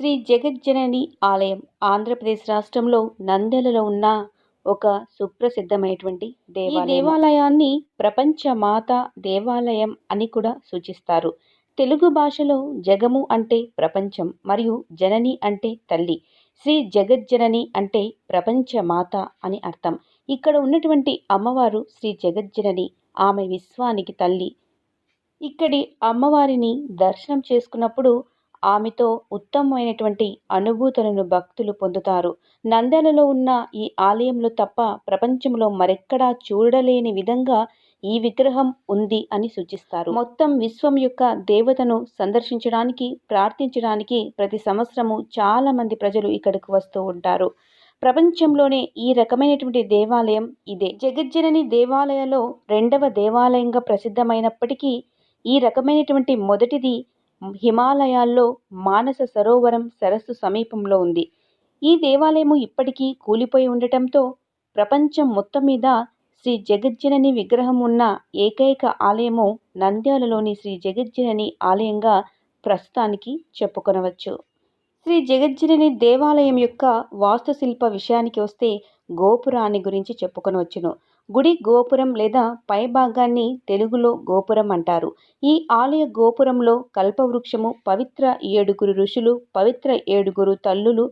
శ్రీ జగజ్జనని ఆలయం ఆంధ్రప్రదేశ్ రాష్ట్రంలో నంద్యాలలో ఉన్న ఒక సుప్రసిద్ధమైనటువంటి దేవాలయం. ఈ దేవాలయాన్ని ప్రపంచ మాత దేవాలయం అని కూడా సూచిస్తారు. తెలుగు భాషలో జగము అంటే ప్రపంచం మరియు జనని అంటే తల్లి. శ్రీ జగజ్జనని అంటే ప్రపంచ మాత అని అర్థం. ఇక్కడ ఉన్నటువంటి అమ్మవారు శ్రీ జగజ్జనని ఆమె విశ్వానికి తల్లి. ఇక్కడి అమ్మవారిని దర్శనం చేసుకున్నప్పుడు ఆమెతో ఉత్తమమైనటువంటి అనుభూతులను భక్తులు పొందుతారు. నంద్యాలలో ఉన్న ఈ ఆలయంలో తప్ప ప్రపంచంలో మరెక్కడా చూడలేని విధంగా ఈ విగ్రహం ఉంది అని సూచిస్తారు. మొత్తం విశ్వం యొక్క దేవతను సందర్శించడానికి ప్రార్థించడానికి ప్రతి సంవత్సరము చాలా మంది ప్రజలు ఇక్కడికి వస్తూ ఉంటారు. ప్రపంచంలోనే ఈ రకమైనటువంటి దేవాలయం ఇదే. జగజ్జనని దేవాలయంలో రెండవ దేవాలయంగా ప్రసిద్ధమైనప్పటికీ ఈ రకమైనటువంటి మొదటిది హిమాలయాల్లో మానస సరోవరం సరస్సు సమీపంలో ఉంది. ఈ దేవాలయము ఇప్పటికీ కూలిపోయి ఉండటంతో ప్రపంచం మొత్తం మీద శ్రీ జగజ్జనని విగ్రహం ఉన్న ఏకైక ఆలయము నంద్యాలలోని శ్రీ జగజ్జనని ఆలయంగా ప్రస్తుతానికి చెప్పుకొనవచ్చు. శ్రీ జగజ్జనని దేవాలయం యొక్క వాస్తుశిల్ప విషయానికి వస్తే గోపురాన్ని గురించి చెప్పుకొనవచ్చును. గుడి గోపురం లేదా పై భాగాన్ని తెలుగులో గోపురం అంటారు. ఈ ఆలయ గోపురంలో కల్పవృక్షము పవిత్ర ఏడుగురు ఋషులు పవిత్ర ఏడుగురు తల్లులు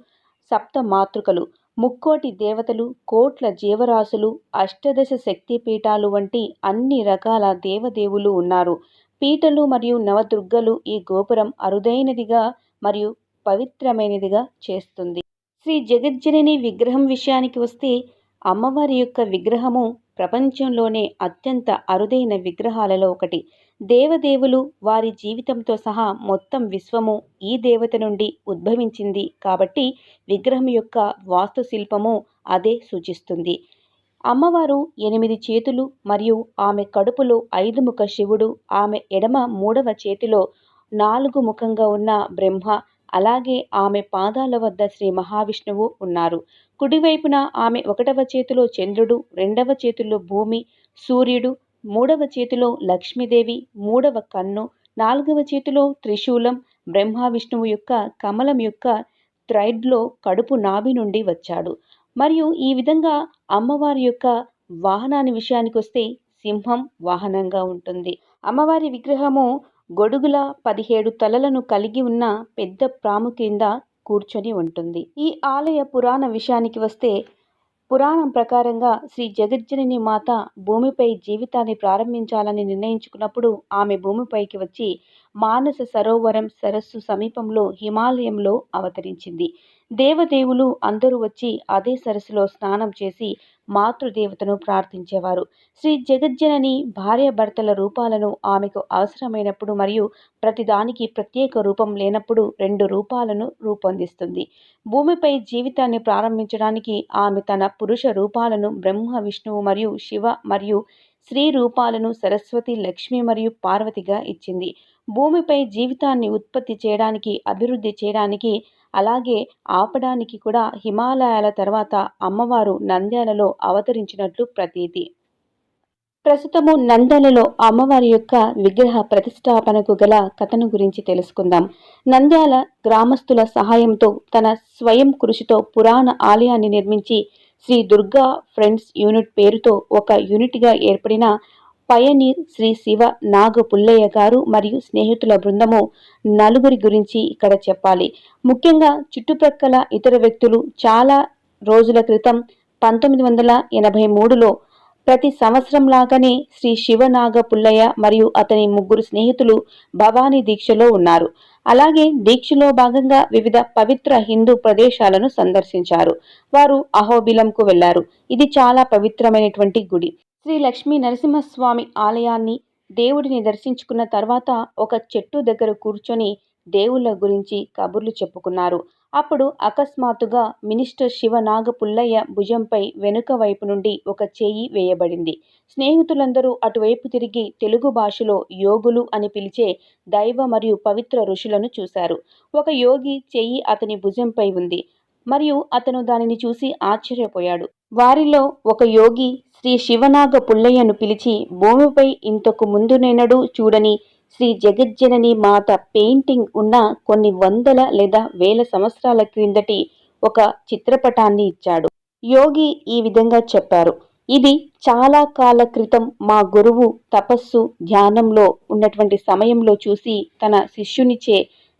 సప్త మాతృకలు ముక్కోటి దేవతలు కోట్ల జీవరాశులు అష్టదశ శక్తి పీఠాలు వంటి అన్ని రకాల దేవదేవులు ఉన్నారు. పీటలు మరియు నవదుర్గలు ఈ గోపురం అరుదైనదిగా మరియు పవిత్రమైనదిగా చేస్తుంది. శ్రీ జగజ్జనని విగ్రహం విషయానికి వస్తే అమ్మవారి యొక్క విగ్రహము ప్రపంచంలోనే అత్యంత అరుదైన విగ్రహాలలో ఒకటి. దేవదేవులు వారి జీవితంతో సహా మొత్తం విశ్వము ఈ దేవత నుండి ఉద్భవించింది కాబట్టి విగ్రహం యొక్క వాస్తుశిల్పము అదే సూచిస్తుంది. అమ్మవారు ఎనిమిది చేతులు మరియు ఆమె కడుపులో ఐదు ముఖ శివుడు ఆమె ఎడమ మూడవ చేతిలో నాలుగు ముఖంగా ఉన్న బ్రహ్మ అలాగే ఆమె పాదాల వద్ద శ్రీ మహావిష్ణువు ఉన్నారు. కుడివైపున ఆమె ఒకటవ చేతిలో చంద్రుడు రెండవ చేతిలో భూమి సూర్యుడు మూడవ చేతిలో లక్ష్మీదేవి మూడవ కన్ను నాలుగవ చేతిలో త్రిశూలం బ్రహ్మ విష్ణువు యొక్క కమలం యొక్క థ్రైడ్లో కడుపు నాభి నుండి వచ్చాడు. మరియు ఈ విధంగా అమ్మవారి యొక్క వాహనాన్ని విషయానికి వస్తే సింహం వాహనంగా ఉంటుంది. అమ్మవారి విగ్రహము గొడుగుల పదిహేడు తలలను కలిగి ఉన్న పెద్ద ప్రాము కింద కూర్చొని ఉంటుంది. ఈ ఆలయ పురాణ విషయానికి వస్తే పురాణం ప్రకారంగా శ్రీ జగజ్జనని మాత భూమిపై జీవితాన్ని ప్రారంభించాలని నిర్ణయించుకున్నప్పుడు ఆమె భూమిపైకి వచ్చి మానస సరోవరం సరస్సు సమీపంలో హిమాలయంలో అవతరించింది. దేవదేవులు అందరూ వచ్చి అదే సరస్సులో స్నానం చేసి మాతృదేవతను ప్రార్థించేవారు. శ్రీ జగజ్జనని భార్యాభర్తల రూపాలను ఆమెకు అవసరమైనప్పుడు మరియు ప్రతిదానికి ప్రత్యేక రూపం లేనప్పుడు రెండు రూపాలను రూపొందిస్తుంది. భూమిపై జీవితాన్ని ప్రారంభించడానికి ఆమె తన పురుష రూపాలను బ్రహ్మ విష్ణువు మరియు శివ మరియు స్త్రీ రూపాలను సరస్వతి లక్ష్మి మరియు పార్వతిగా ఇచ్చింది. భూమిపై జీవితాన్ని ఉత్పత్తి చేయడానికి అభివృద్ధి చేయడానికి అలాగే ఆపడానికి కూడా హిమాలయాల తర్వాత అమ్మవారు నంద్యాలలో అవతరించినట్లు ప్రతీతి. ప్రస్తుతము నంద్యాలలో అమ్మవారి యొక్క విగ్రహ ప్రతిష్టాపనకు గల కథను గురించి తెలుసుకుందాం. నంద్యాల గ్రామస్తుల సహాయంతో తన స్వయం కృషితో పురాణ ఆలయాన్ని నిర్మించి శ్రీ దుర్గా ఫ్రెండ్స్ యూనిట్ పేరుతో ఒక యూనిట్గా ఏర్పడిన పయనీర్ శ్రీ శివ నాగ పుల్లయ్య గారు మరియు స్నేహితుల బృందము నలుగురి గురించి ఇక్కడ చెప్పాలి. ముఖ్యంగా చుట్టుప్రక్కల ఇతర వ్యక్తులు చాలా రోజుల క్రితం పంతొమ్మిది వందల ఎనభై మూడులో ప్రతి సంవత్సరం లాగానే శ్రీ శివనాగ పుల్లయ్య మరియు అతని ముగ్గురు స్నేహితులు భవానీ దీక్షలో ఉన్నారు. అలాగే దీక్షలో భాగంగా వివిధ పవిత్ర హిందూ ప్రదేశాలను సందర్శించారు. వారు అహోబిలంకు వెళ్ళారు. ఇది చాలా పవిత్రమైనటువంటి గుడి. శ్రీ లక్ష్మీ నరసింహస్వామి ఆలయాన్ని దేవుడిని దర్శించుకున్న తర్వాత ఒక చెట్టు దగ్గర కూర్చొని దేవుళ్ళ గురించి కబుర్లు చెప్పుకున్నారు. అప్పుడు అకస్మాత్తుగా మినిస్టర్ శివనాగ పుల్లయ్య భుజంపై వెనుక వైపు నుండి ఒక చేయి వేయబడింది. స్నేహితులందరూ అటువైపు తిరిగి తెలుగు భాషలో యోగులు అని పిలిచే దైవ మరియు పవిత్ర ఋషులను చూశారు. ఒక యోగి చెయ్యి అతని భుజంపై ఉంది. మరియు అతను దానిని చూసి ఆశ్చర్యపోయాడు. వారిలో ఒక యోగి శ్రీ శివనాగ పుల్లయ్యను పిలిచి భూమిపై ఇంతకు ముందునెన్నడూ చూడని శ్రీ జగజ్జనని మాత పెయింటింగ్ ఉన్న కొన్ని వందల లేదా వేల సంవత్సరాల క్రిందటి ఒక చిత్రపటాన్ని ఇచ్చాడు. యోగి ఈ విధంగా చెప్పారు. ఇది చాలా కాల క్రితం మా గురువు తపస్సు ధ్యానంలో ఉన్నటువంటి సమయంలో చూసి తన శిష్యునిచే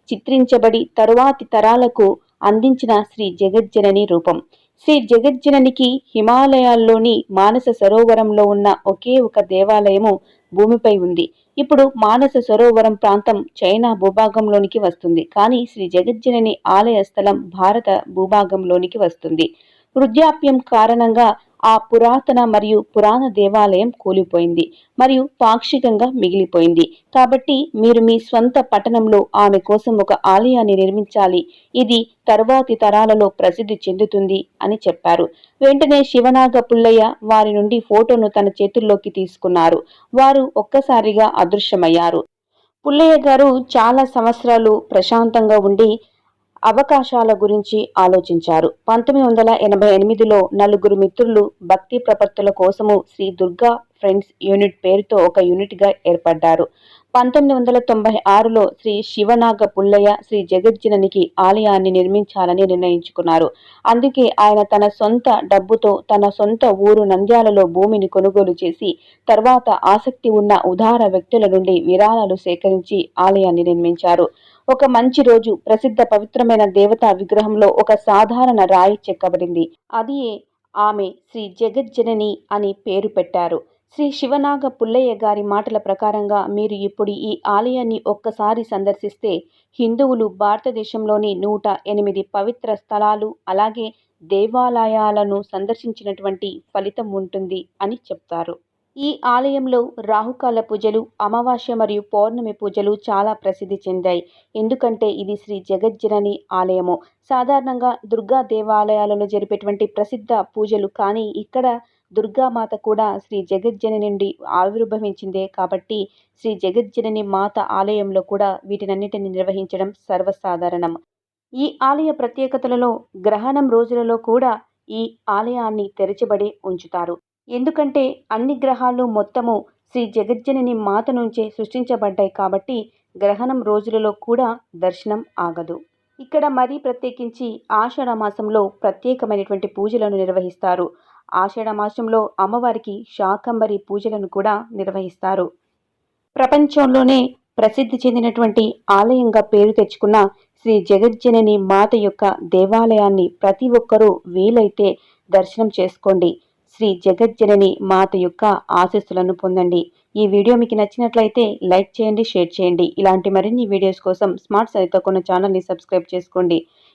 చిత్రించబడి తరువాతి తరాలకు అందించిన శ్రీ జగజ్జనని రూపం. శ్రీ జగజ్జననికి హిమాలయాల్లోని మానస సరోవరంలో ఉన్న ఒకే ఒక దేవాలయము భూమిపై ఉంది. ఇప్పుడు మానస సరోవరం ప్రాంతం చైనా భూభాగంలోనికి వస్తుంది. కానీ శ్రీ జగజ్జనని ఆలయ స్థలం భారత భూభాగంలోనికి వస్తుంది. వృద్ధాప్యం కారణంగా ఆ పురాతన మరియు పురాణ దేవాలయం కూలిపోయింది మరియు పాక్షికంగా మిగిలిపోయింది. కాబట్టి మీరు మీ స్వంత పట్టణంలో ఆమె కోసం ఒక ఆలయాన్ని నిర్మించాలి. ఇది తరువాతి తరాలలో ప్రసిద్ధి చెందుతుంది అని చెప్పారు. వెంటనే శివనాగ పుల్లయ్య వారి నుండి ఫోటోను తన చేతుల్లోకి తీసుకున్నారు. వారు ఒక్కసారిగా అదృశ్యమయ్యారు. పుల్లయ్య గారు చాలా సంవత్సరాలు ప్రశాంతంగా ఉండి అవకాశాల గురించి ఆలోచించారు. పంతొమ్మిది వందల ఎనభై ఎనిమిదిలో నలుగురు మిత్రులు భక్తి ప్రపత్తుల కోసము శ్రీ దుర్గా ఫ్రెండ్స్ యూనిట్ పేరుతో ఒక యూనిట్గా ఏర్పడ్డారు. పంతొమ్మిది వందల తొంభై ఆరులో శ్రీ శివనాగ పుల్లయ్య శ్రీ జగజ్జననికి ఆలయాన్ని నిర్మించాలని నిర్ణయించుకున్నారు. అందుకే ఆయన తన సొంత డబ్బుతో తన సొంత ఊరు నంద్యాలలో భూమిని కొనుగోలు చేసి తర్వాత ఆసక్తి ఉన్న ఉదార వ్యక్తుల నుండి విరాళాలు సేకరించి ఆలయాన్ని నిర్మించారు. ఒక మంచి రోజు ప్రసిద్ధ పవిత్రమైన దేవతా విగ్రహంలో ఒక సాధారణ రాయి చెక్కబడింది. అది ఆమె శ్రీ జగజ్జనని అని పేరు పెట్టారు. శ్రీ శివనాగ పుల్లయ్య గారి మాటల ప్రకారంగా మీరు ఇప్పుడు ఈ ఆలయాన్ని ఒక్కసారి సందర్శిస్తే హిందువులు భారతదేశంలోని నూట ఎనిమిది పవిత్ర స్థలాలు అలాగే దేవాలయాలను సందర్శించినటువంటి ఫలితం ఉంటుంది అని చెప్తారు. ఈ ఆలయంలో రాహుకాల పూజలు అమావాస్య మరియు పౌర్ణమి పూజలు చాలా ప్రసిద్ధి చెందాయి. ఎందుకంటే ఇది శ్రీ జగజ్జనని ఆలయము. సాధారణంగా దుర్గా దేవాలయాలలో జరిపేటువంటి ప్రసిద్ధ పూజలు కానీ ఇక్కడ దుర్గామాత కూడా శ్రీ జగజ్జని నుండి ఆవిర్భవించిందే కాబట్టి శ్రీ జగజ్జనని మాత ఆలయంలో కూడా వీటినన్నిటిని నిర్వహించడం సర్వసాధారణం. ఈ ఆలయ ప్రత్యేకతలలో గ్రహణం రోజులలో కూడా ఈ ఆలయాన్ని తెరచబడి ఉంచుతారు. ఎందుకంటే అన్ని గ్రహాలు మొత్తము శ్రీ జగజ్జనని మాత నుంచే సృష్టించబడ్డాయి కాబట్టి గ్రహణం రోజులలో కూడా దర్శనం ఆగదు. ఇక్కడ మరీ ప్రత్యేకించి ఆషాఢ మాసంలో ప్రత్యేకమైనటువంటి పూజలను నిర్వహిస్తారు. ఆషాఢ మాసంలో అమ్మవారికి శాకంబరి పూజలను కూడా నిర్వహిస్తారు. ప్రపంచంలోనే ప్రసిద్ధి చెందినటువంటి ఆలయంగా పేరు తెచ్చుకున్న శ్రీ జగజ్జనని మాత యొక్క దేవాలయాన్ని ప్రతి ఒక్కరూ వీలైతే దర్శనం చేసుకోండి. శ్రీ జగజ్జనని మాత యొక్క ఆశస్సులను పొందండి. ఈ వీడియో మీకు నచ్చినట్లయితే లైక్ చేయండి షేర్ చేయండి. ఇలాంటి మరిన్ని వీడియోస్ కోసం స్మార్ట్ సరితో కొన్న ఛానల్ని సబ్స్క్రైబ్ చేసుకోండి.